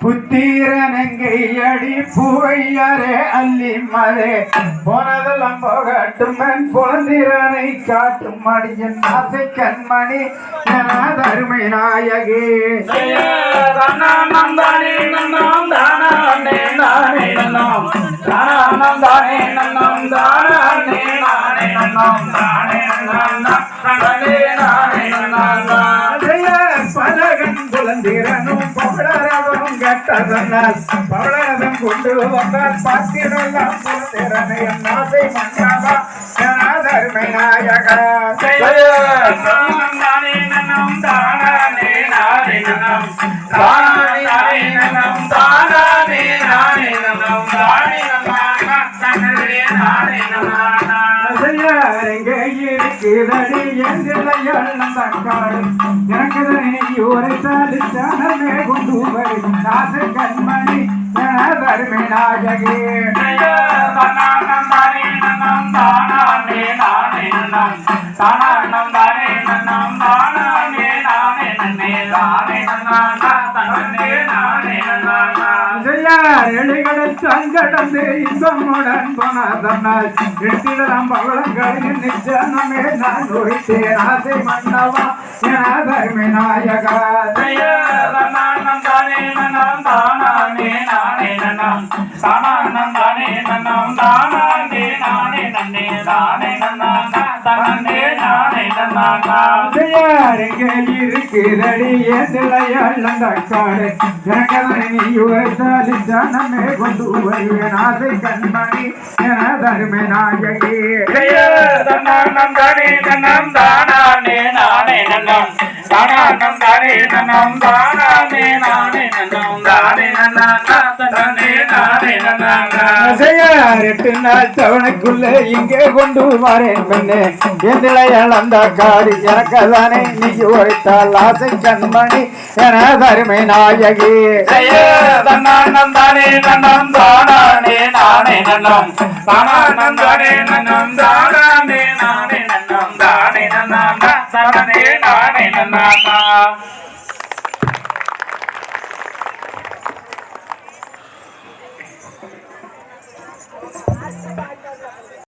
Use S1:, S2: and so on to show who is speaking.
S1: புத்தீரனங்கை அடி பூவையரே அள்ளி மலே போனதெல்லாம் போகட்டும் என் காட்டும் மடியின் ஆசை கண்மணி எனது அருமை நாயகே அதைய பலகன் குழந்திரனும் பவளரதம் கட்டதனால் பவளரதம் கொண்டு வந்தால் குழந்திரனை என் ஆசை மன்னவா எனது அருமை நாயகா எங்கே இருக்குதடி எந்திரையாள் தக்காடு எனக்கு ஒரு சாலிச்சானமே கொண்டு வரும் ஆசை கண்மணி எனது அருமை நாயகே செய்யார் எளிகடல் சங்கடந்து இன்பமுடன் போனதனால் எடுத்திடலாம் பவளங்களின் நிச்சனமே நான் ஒழித்தேன் ஆசை மன்னவா எனது அருமை நாயகா செய்யார் எங்கே இருக்கிறடி ஏந்திழையாள் தக்காடு எனக்கு நீ ஒரு சாலிச்சானமே கொண்டு வருவேன் ஆசை கண்மணி எனது அருமை நாயகே செய்யார் எட்டு நாள் தவணைக்குள்ள இங்கே கொண்டு வரேன் பெண்ணே. எந்திழையாள் அந்த காடு எனக்கதானே நீ உரைத்தால் ஆசை கண்மணி எனது அருமை நாயகி.